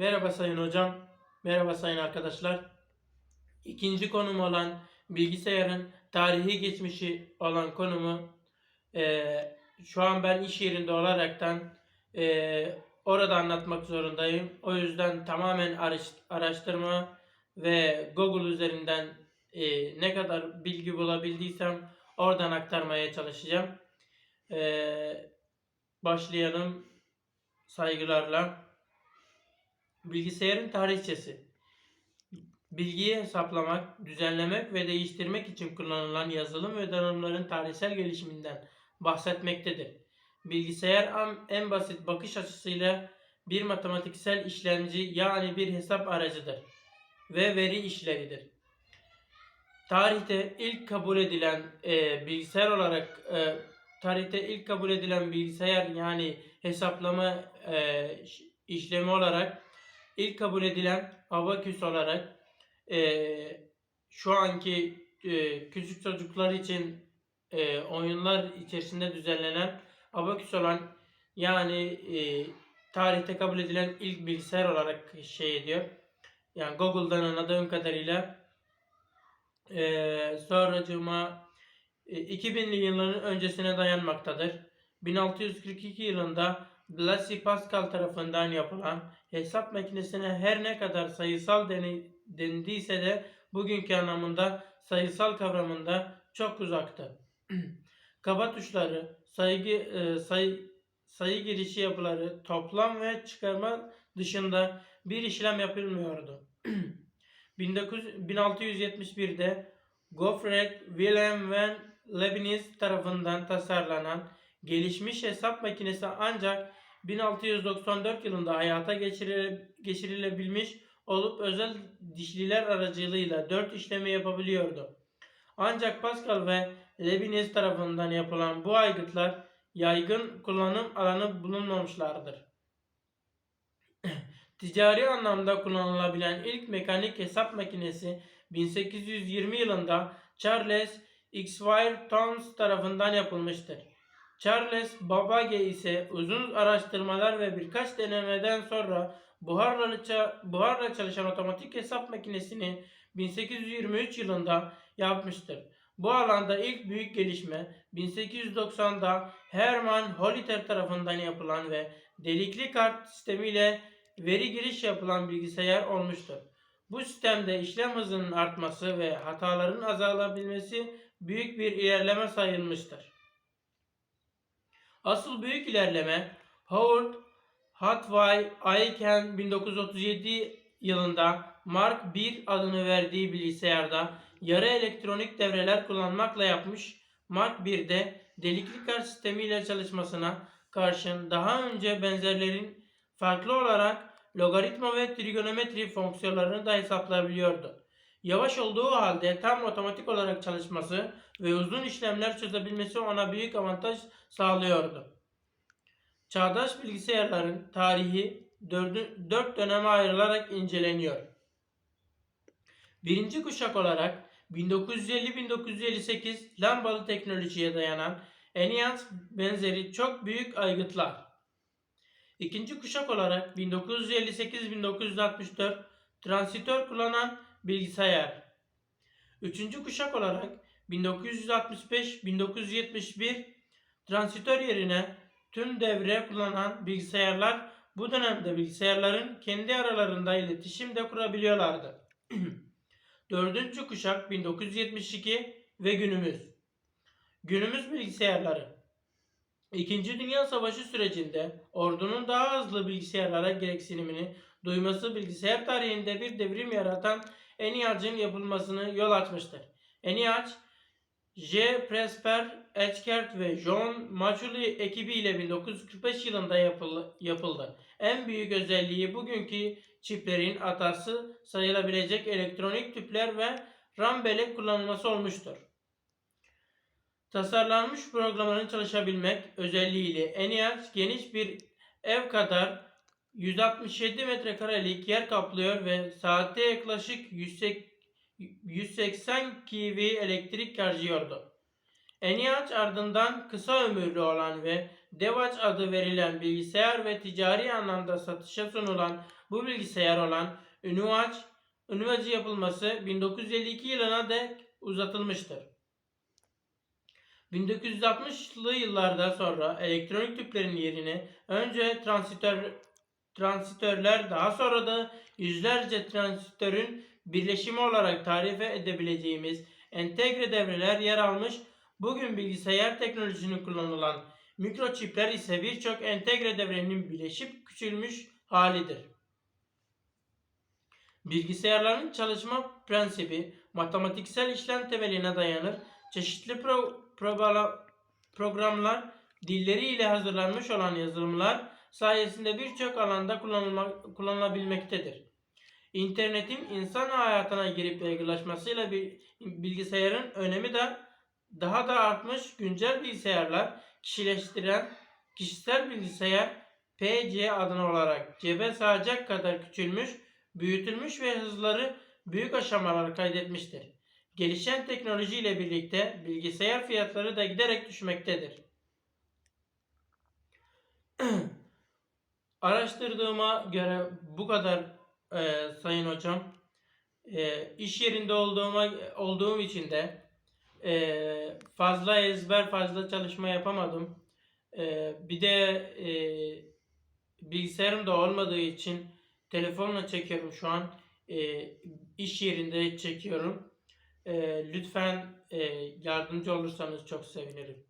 Merhaba sayın hocam. Merhaba sayın arkadaşlar. İkinci konum olan bilgisayarın tarihi geçmişi olan konumu eee, şu an ben iş yerinde olaraktan eee, orada anlatmak zorundayım. O yüzden tamamen araş- araştırma ve Google üzerinden eee, ne kadar bilgi bulabildiysem oradan aktarmaya çalışacağım. Eee, başlayalım saygılarla. Bilgisayarın tarihçesi. Bilgiyi hesaplamak, düzenlemek ve değiştirmek için kullanılan yazılım ve donanımların tarihsel gelişiminden bahsetmektedir. Bilgisayar en basit bakış açısıyla bir matematiksel işlemci yani bir hesap aracıdır ve veri işlevidir. Tarihte ilk kabul edilen e, bilgisayar olarak e, tarihte ilk kabul edilen bilgisayar yani hesaplama e, iş- işlemi olarak ilk kabul edilen abaküs olarak e, şu anki e, küçük çocuklar için e, oyunlar içerisinde düzenlenen abaküs olan yani e, tarihte kabul edilen ilk bilgisayar olarak şey ediyor. Yani Google'dan anladığım kadarıyla e, sonracığıma e, 2000'li yılların öncesine dayanmaktadır. 1642 yılında Blaise Pascal tarafından yapılan hesap makinesine her ne kadar sayısal deni- denildiyse de bugünkü anlamında sayısal kavramında çok uzaktı. Kaba tuşları, sayı, e, sayı, sayı girişi yapıları, toplam ve çıkarma dışında bir işlem yapılmıyordu. 1900 1671'de Gottfried Wilhelm van Leibniz tarafından tasarlanan gelişmiş hesap makinesi ancak 1694 yılında hayata geçirile- geçirilebilmiş olup özel dişliler aracılığıyla 4 işlemi yapabiliyordu. Ancak Pascal ve Leibniz tarafından yapılan bu aygıtlar yaygın kullanım alanı bulunmamışlardır. Ticari anlamda kullanılabilen ilk mekanik hesap makinesi 1820 yılında Charles Xavier Thoms tarafından yapılmıştır. Charles Babbage ise uzun araştırmalar ve birkaç denemeden sonra buharla, buharla çalışan otomatik hesap makinesini 1823 yılında yapmıştır. Bu alanda ilk büyük gelişme 1890'da Hermann Holiter tarafından yapılan ve delikli kart sistemiyle veri giriş yapılan bilgisayar olmuştur. Bu sistemde işlem hızının artması ve hataların azalabilmesi büyük bir ilerleme sayılmıştır. Asıl büyük ilerleme Howard Hathaway Aiken 1937 yılında Mark I adını verdiği bilgisayarda yarı elektronik devreler kullanmakla yapmış. Mark I'de delikli kart sistemiyle çalışmasına karşın daha önce benzerlerin farklı olarak logaritma ve trigonometri fonksiyonlarını da hesaplayabiliyordu. Yavaş olduğu halde tam otomatik olarak çalışması ve uzun işlemler çözebilmesi ona büyük avantaj sağlıyordu. Çağdaş bilgisayarların tarihi dört döneme ayrılarak inceleniyor. Birinci kuşak olarak 1950-1958 lambalı teknolojiye dayanan ENIAC benzeri çok büyük aygıtlar. İkinci kuşak olarak 1958-1964 transistör kullanan bilgisayar. Üçüncü kuşak olarak 1965-1971 transistör yerine tüm devre kullanan bilgisayarlar bu dönemde bilgisayarların kendi aralarında iletişim de kurabiliyorlardı. Dördüncü kuşak 1972 ve günümüz. Günümüz bilgisayarları. İkinci Dünya Savaşı sürecinde ordunun daha hızlı bilgisayarlara gereksinimini duyması bilgisayar tarihinde bir devrim yaratan ENIAC'ın yapılmasını yol açmıştır. ENIAC, J. Presper, Etchkert ve John Machuli ekibiyle 1945 yılında yapıl- yapıldı. En büyük özelliği bugünkü çiplerin atası sayılabilecek elektronik tüpler ve RAM bellek kullanılması olmuştur. Tasarlanmış programların çalışabilmek özelliğiyle ENIAC geniş bir ev kadar 167 metrekarelik yer kaplıyor ve saatte yaklaşık 180 180 kV elektrik harcıyordu. Eniac ardından kısa ömürlü olan ve Devac adı verilen bilgisayar ve ticari anlamda satışa sunulan bu bilgisayar olan Unuac, Unuacı yapılması 1952 yılına dek uzatılmıştır. 1960'lı yıllarda sonra elektronik tüplerin yerini önce transistör transistörler daha sonra da yüzlerce transistörün birleşimi olarak tarif edebileceğimiz entegre devreler yer almış. Bugün bilgisayar teknolojisinin kullanılan mikroçipler ise birçok entegre devrenin birleşip küçülmüş halidir. Bilgisayarların çalışma prensibi matematiksel işlem temeline dayanır. Çeşitli pro- probala- programlar dilleri ile hazırlanmış olan yazılımlar sayesinde birçok alanda kullanılabilmektedir. İnternetin insan hayatına girip yaygınlaşmasıyla bir bilgisayarın önemi de daha da artmış. Güncel bilgisayarlar kişileştiren kişisel bilgisayar PC adını olarak cebe sığacak kadar küçülmüş, büyütülmüş ve hızları büyük aşamalar kaydetmiştir. Gelişen teknoloji ile birlikte bilgisayar fiyatları da giderek düşmektedir. Araştırdığıma göre bu kadar e, sayın hocam. E, iş yerinde olduğuma olduğum için de e, fazla ezber, fazla çalışma yapamadım. E, bir de e, bilgisayarım da olmadığı için telefonla çekiyorum şu an. E, iş yerinde çekiyorum. E, lütfen e, yardımcı olursanız çok sevinirim.